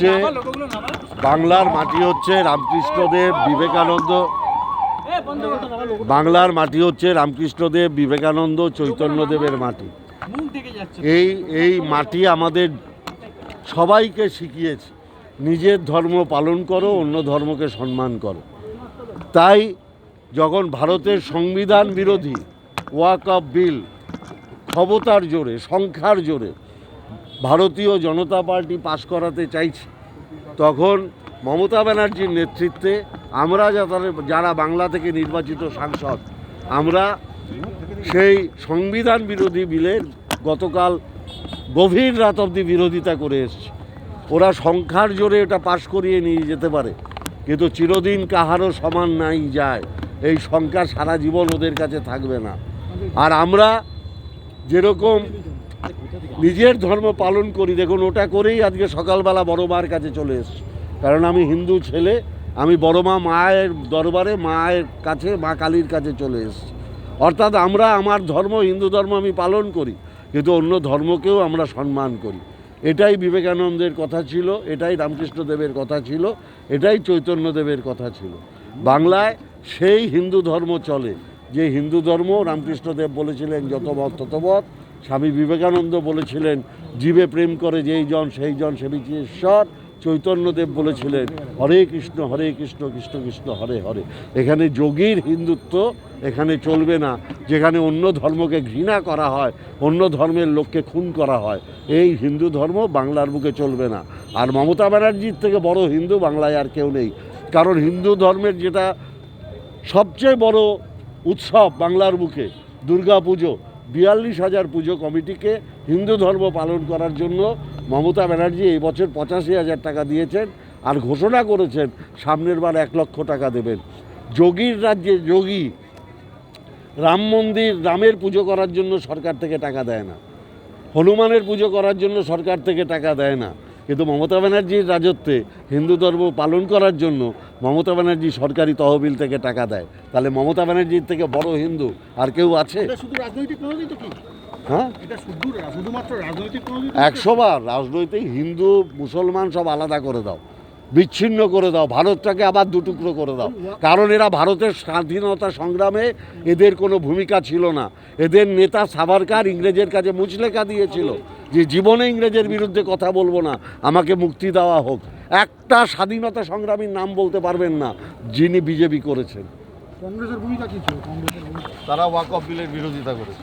হচ্ছে বাংলার মাটি হচ্ছে রামকৃষ্ণদেব বিবেকানন্দ। বাংলার মাটি হচ্ছে রামকৃষ্ণদেব বিবেকানন্দ চৈতন্যদেবের মাটি। এই এই মাটি আমাদের সবাইকে শিখিয়েছে। নিজের ধর্ম পালন করো অন্য ধর্মকে সম্মান করো। তাই যখন ভারতের সংবিধান বিরোধী ওয়াক অফ বিল ক্ষমতার জোরে সংখ্যার জোরে ভারতীয় জনতা পার্টি পাশ করাতে চাইছে, তখন মমতা ব্যানার্জির নেতৃত্বে আমরা যারা যারা বাংলা থেকে নির্বাচিত সাংসদ, আমরা সেই সংবিধান বিরোধী বিলের গতকাল গভীর রাত অবধি বিরোধিতা করে এসছে। ওরা সংখ্যার জোরে এটা পাশ করিয়ে নিয়ে যেতে পারে, কিন্তু চিরদিন কাহারও সমান নাই যায়। এই সংখ্যা সারা জীবন ওদের কাছে থাকবে না। আর আমরা যেরকম নিজের ধর্ম পালন করি। দেখুন, ওটা করেই আজকে সকালবেলা বড় মার কাছে চলে এসছি। কারণ আমি হিন্দু ছেলে, আমি বড় মা মায়ের দরবারে মায়ের কাছে, মা কালীর কাছে চলে এসেছি। অর্থাৎ আমরা, আমার ধর্ম, হিন্দু ধর্ম আমি পালন করি, কিন্তু অন্য ধর্মকেও আমরা সম্মান করি। এটাই বিবেকানন্দের কথা ছিল, এটাই রামকৃষ্ণদেবের কথা ছিল, এটাই চৈতন্যদেবের কথা ছিল। বাংলায় সেই হিন্দু ধর্ম চলে, যে হিন্দু ধর্ম রামকৃষ্ণদেব বলেছিলেন, যত মত তত মত স্বামী বিবেকানন্দ বলেছিলেন, জীবে প্রেম করে যেই জন, সেই জন সেবিছে ঈশ্বর চৈতন্যদেব বলেছিলেন, হরে কৃষ্ণ হরে কৃষ্ণ কৃষ্ণ কৃষ্ণ, হরে হরে। এখানে যোগীর হিন্দুত্ব এখানে চলবে না, যেখানে অন্য ধর্মকে ঘৃণা করা হয়, অন্য ধর্মের লোককে খুন করা হয়। এই হিন্দু ধর্ম বাংলার বুকে চলবে না। আর মমতা ব্যানার্জির থেকে বড় হিন্দু বাংলায় আর কেউ নেই। কারণ হিন্দু ধর্মের যেটা সবচেয়ে বড় উৎসব বাংলার বুকে দুর্গা পুজো বিয়াল্লিশ হাজার পুজো কমিটিকে হিন্দু ধর্ম পালন করার জন্য মমতা ব্যানার্জি এই বছর পঁচাশি হাজার টাকা দিয়েছেন আর ঘোষণা করেছেন সামনের বার এক লক্ষ টাকা দেবেন। যোগীর রাজ্যে যোগী, রাম মন্দির, রামের পুজো করার জন্য সরকার থেকে টাকা দেয় না। হনুমানের পুজো করার জন্য সরকার থেকে টাকা দেয় না। কিন্তু মমতা ব্যানার্জির রাজত্বে হিন্দু ধর্ম পালন করার জন্য মমতা ব্যানার্জি সরকারি তহবিল থেকে টাকা দেয়। তাহলে মমতা ব্যানার্জির থেকে বড় হিন্দু আর কেউ আছে? শুধু রাজনৈতিক হ্যাঁ? প্রণোদিত একশোবার রাজনৈতিক হিন্দু মুসলমান সব আলাদা করে দাও। বিচ্ছিন্ন করে দাও। ভারতটাকে আবার দুটুকরো করে দাও। কারণ এরা ভারতের স্বাধীনতা সংগ্রামে এদের কোনো ভূমিকা ছিল না। এদের নেতা সাভারকার ইংরেজের কাছে মুচলেখা দিয়েছিল যে জীবনে ইংরেজের বিরুদ্ধে কথা বলব না। আমাকে মুক্তি দেওয়া হোক। একটা স্বাধীনতা সংগ্রামীর নাম বলতে পারবেন না যিনি বিজেপি করেছেন। কংগ্রেসের ভূমিকা কি ছিল? কংগ্রেসের তারা ওয়াক অফ বিলের বিরোধিতা করেছে।